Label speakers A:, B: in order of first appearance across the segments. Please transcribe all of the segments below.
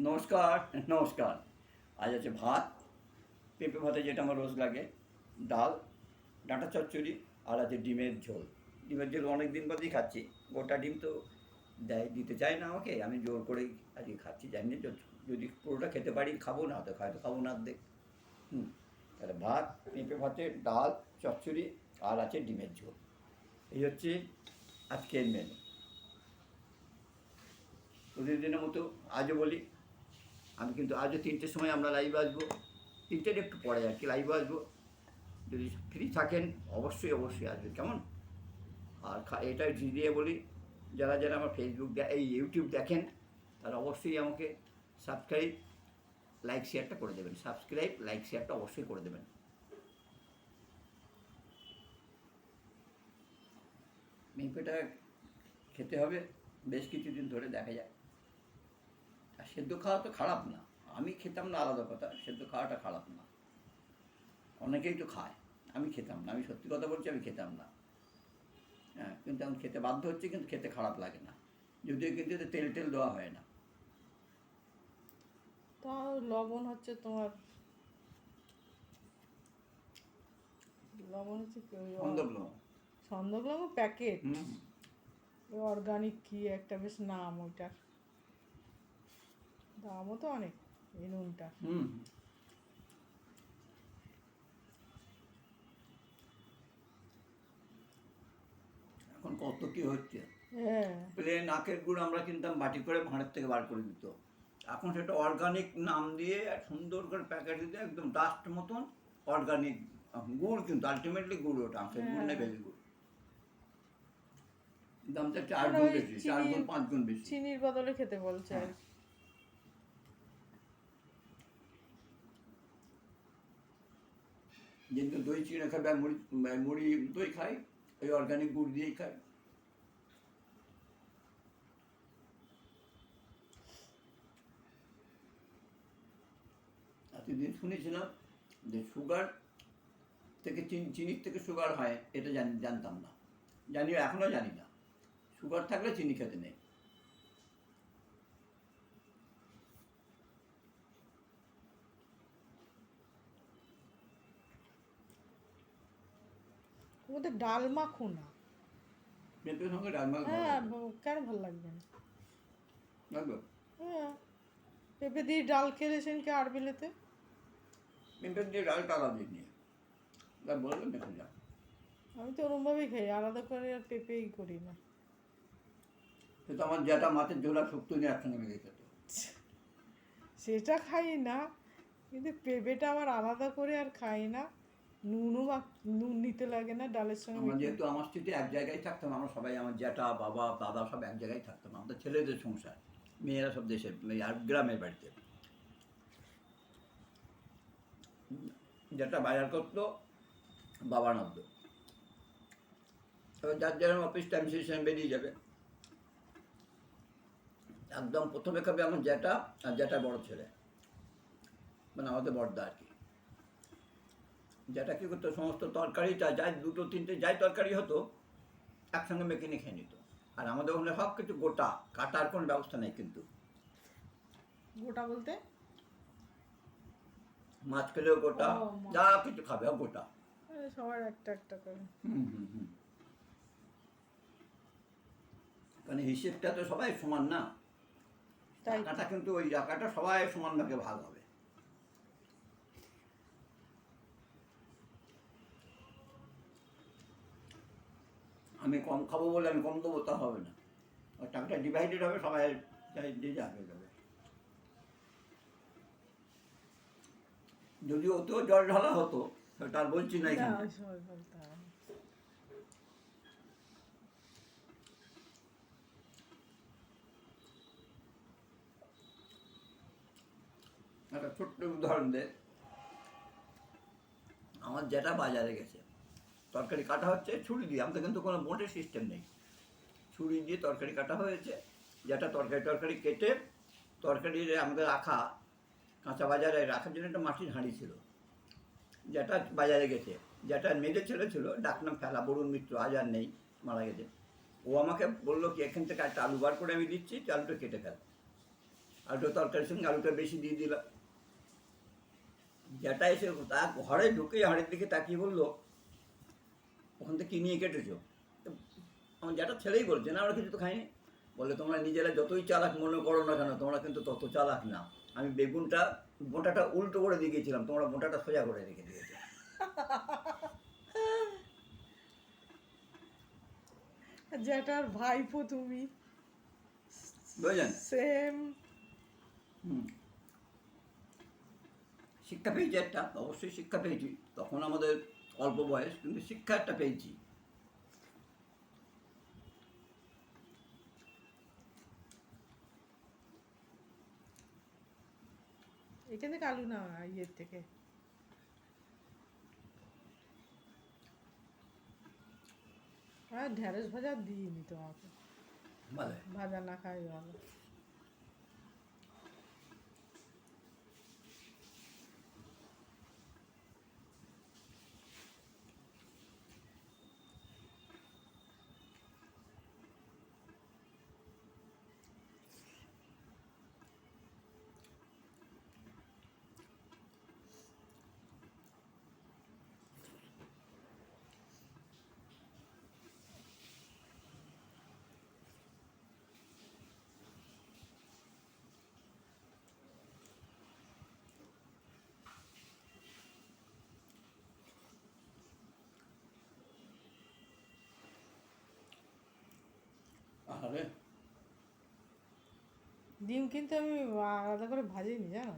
A: নমস্কার নমস্কার। আজ আছে ভাত, পেঁপে ভাতে যেটা আমার রোজ লাগে, ডাল, ডাঁটা চচ্চড়ি, আর আছে ডিমের ঝোল। ডিমের ঝোল অনেক দিন বাদেই খাচ্ছি। গোটা ডিম তো দেয়, দিতে চায় না আমাকে, আমি জোর করেই আজকে খাচ্ছি, জানি না যদি- পুরোটা খেতে পারি, খাব না, তো হয়তো খাব না দেখ হুম, তাহলে ভাত, পেঁপে ভাতে, ডাল, চচ্চড়ি, আর আছে ডিমের ঝোল। এই হচ্ছে আজকের মেনু প্রতিদিনের মতো আজও বলি আমি কিন্তু আজও তিনটের সময় আমরা লাইভ আসব। তিনটের একটু পরে আর কি লাইভ আসব। যদি ফ্রি থাকেন, অবশ্যই অবশ্যই আসবেন। কেমন? আর এটা দিয়ে বলি, যারা যারা আমার ফেসবুক এই ইউটিউব দেখেন, তারা অবশ্যই আমাকে সাবস্ক্রাইব লাইক শেয়ারটা করে দেবেন। সাবস্ক্রাইব লাইক শেয়ারটা অবশ্যই করে দেবেন। মেপেটা খেতে হবে, বেশ কিছুদিন ধরে দেখা যায় সেদ্ধ খাওয়া তো খারাপ না। আমি খেতাম না আলাদা কথা সেদ্ধ খাওয়াটা খারাপ না। অনেকেই তো খায় আমি খেতাম না। আমি সত্যি কথা বলছি আমি খেতাম না। হ্যাঁ কিন্তু এখন খেতে বাধ্য হচ্ছে কিন্তু খেতে খারাপ লাগে না। যদিও কিন্তু তেল টেল দেওয়া হয় না।
B: তাও লবণ হচ্ছে তোমার লবণ হচ্ছে কি ওই প্যাকেট? অর্গানিক কি একটা বেশ নাম ওইটার। দামও তো অনেক এই নুনটার
A: হুম। এখন কত কি হচ্ছে?
B: হ্যাঁ।
A: প্লেন আখের গুড় আমরা কিনতাম বাটি করে ভাঁড়ের থেকে বার করে দিত এখন সেটা অর্গানিক নাম দিয়ে সুন্দর করে প্যাকেট দিতে একদম ডাস্ট মতন অর্গানিক গুড় কিন্তু আলটিমেটলি গুড় ওটা আখের গুড় না বেবি গুড়। দামটা চার গুণ বেশি চার গুণ পাঁচ গুণ বেশি।
B: চিনির বদলে খেতে বলছে আর কি।
A: যেহেতু দই চিড়ে খাবে আর মুড়ি মুড়ি দই খাই ওই অর্গানিক গুড় দিয়েই খাই এতদিন শুনেছিলাম যে সুগার থেকে চিনি, চিনির থেকে সুগার হয়, এটা জানি, জানতাম না। জানি, এখনও জানি না। সুগার থাকলে চিনি খেতে নেই।
B: ওদের ডাল মাখো না
A: পেঁপের সঙ্গে ডাল ডালমা
B: হ্যাঁ কেন ভালো লাগবে না?
A: লাগবে?
B: হ্যাঁ। পেঁপে দিয়ে ডাল খেলে সেদিনকে আরবেলেতে?
A: পেঁপের দিয়ে ডালটা আলাদা নিয়ে তা বলবেন দেখুন যা।
B: আমি তো ওরমভাবেই খাই আলাদা করে আর পেঁপেই করি না।
A: কিন্তু আমার যেটা মাছের ঝোলা শুক্তো নিয়ে একসঙ্গে খেত।
B: সেটা খাই না কিন্তু পেঁপেটা আমার আলাদা করে আর খাই না। নুনও মাখ- নুন নিতে লাগে না ডালের সঙ্গে
A: আমরা যেহেতু আমার স্ত্রীতে এক জায়গায় থাকতাম আমরা সবাই আমার জ্যাঠা বাবা দাদা সব এক জায়গায় থাকতাম আমাদের ছেলেদের সংসার মেয়েরা সব দেশে আর গ্রামের বাড়িতে। যেটা বাজার করতো বাবা নামতো। এবার যার যার অফিস টাইম সেই সময় বেরিয়ে যাবে। একদম প্রথমে খাবে আমার জ্যাঠা আর জ্যাঠা বড় ছেলে। মানে আমাদের বড়দা আর কি। যেটা কি করতো সমস্ত তরকারিটা যাই দুটো তিনটে যাই তরকারি হতো একসঙ্গে মেখে নিয়ে খেয়ে নিত। আর আমাদের ওখানে সব কিছু গোটা কাটার কোনো ব্যবস্থা নেই কিন্তু।
B: গোটা বলতে?
A: মাছ খেলেও গোটা যা কিছু খাবে গোটা।
B: সবার একটা একটা করে।
A: হুম হুম হুম। কারণ হিসেবটা তো সবাই সমান না।
B: তাই।
A: টাকাটা কিন্তু ওই টাকাটা সবাই সমান ভাগে ভাগ হবে। আমি কম খাব বলে আমি কম দেবো তা হবে না। ওই টাকাটা ডিভাইডেড হবে সবাই যাই যে যা হয়ে যাবে। যদি ওতেও জল ঢালা হতো তার বলছি না। একটা ছোট্ট উদাহরণ দে। আমার যেটা বাজারে গেছে। তরকারি কাটা হচ্ছে, ছুরি দিয়ে। আমাদের কিন্তু কোনো বোটের সিস্টেম নেই। ছুরি দিয়ে তরকারি কাটা হয়েছে। যেটা তরকারি তরকারি কেটে তরকারি আমাদের রাখা, কাঁচা বাজারে রাখার জন্য একটা মাটির হাঁড়ি ছিল। যেটা বাজারে গেছে। যেটা মেজে ছেলে ছিল, ডাকনাম ফেলা, বরুণ মিত্র, আজ আর নেই, মারা গেছে। ও আমাকে বলল কি, এখান থেকে একটা আলু বার করে আমি দিচ্ছি আলুটা কেটে ফেল। আলুটা তরকারির সঙ্গে আলুটা বেশি দিয়ে দিলাম। যেটা এসে তা ঘরে ঢুকে হাড়ের দিকে তাকিয়ে বলল ওখান থেকে কি নিয়ে কেটেছো। তো আমার যেটা ছেলেই বলছে না আমরা কিছু তো খাইনি। বলে তোমরা নিজেরা যতই চালাক মনে করো না কেন তোমরা কিন্তু তত চালাক না। আমি বেগুনটা বোঁটাটা উল্টো করে দিয়ে গেছিলাম তোমরা বোঁটাটা সোজা করে রেখে দিয়েছ।
B: যেটার ভাইপো তুমি।
A: বুঝলেন
B: সেম।
A: শিক্ষা পেয়েছি একটা অবশ্যই শিক্ষা পেয়েছি। তখন আমাদের অল্প বয়স কিন্তু শিক্ষা একটা পেয়েছি।
B: এখান থেকে আলু না ইয়ের থেকে। আর ঢেঁড়স ভাজা দিইনি তোমাকে। ভাজা না খাই ভালো
A: আরে
B: ডিম কিন্তু আমি আলাদা করে ভাজিনি জানো?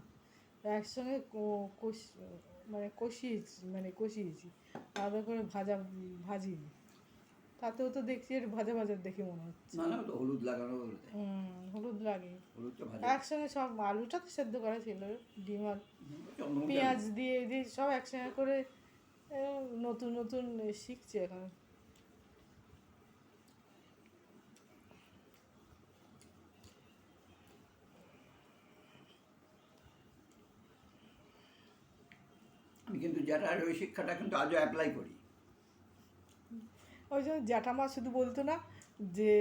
B: একসঙ্গে মানে কষিয়েছি মানে কষিয়েছি। আলাদা করে ভাজা ভাজিনি। তাতেও তো দেখছি একটু ভাজা ভাজা দেখে মনে হচ্ছে।
A: না না ওটা হলুদ লাগানো
B: হুম হলুদ লাগে। একসঙ্গে সব আলুটা তো সেদ্ধ করা ছিল ডিম আর পেঁয়াজ দিয়ে দিয়ে সব একসঙ্গে করে নতুন নতুন শিখছে এখন।
A: কিন্তু যেটার ওই শিক্ষাটা কিন্তু আজও অ্যাপ্লাই করি।
B: ওই জন্য জ্যাঠামা শুধু বলতো না যে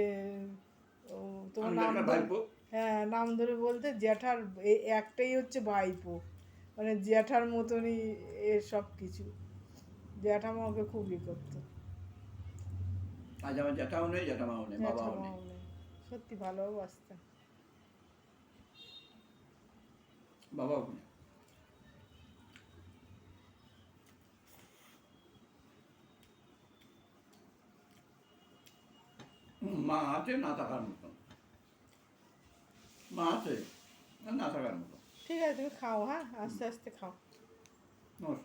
B: ও, তোমার নাম
A: ভাইপো।
B: হ্যাঁ নাম ধরে বলতে জ্যাঠার একটাই হচ্ছে ভাইপো। মানে জ্যাঠার মতনই এ সব কিছু। জ্যাঠামা ওকে খুব ইয়ে করতো।
A: আজ আমার জ্যাঠাও নেই জ্যাঠামাও নেই বাবাও
B: নেই। সত্যি ভালোবাসতেন।
A: বাবাও নেই হুম, মা আছে না থাকার মতন। মা আছে না থাকার মতন।
B: ঠিক আছে তুমি খাও হ্যাঁ? আস্তে আস্তে খাও।
A: নমস্কার।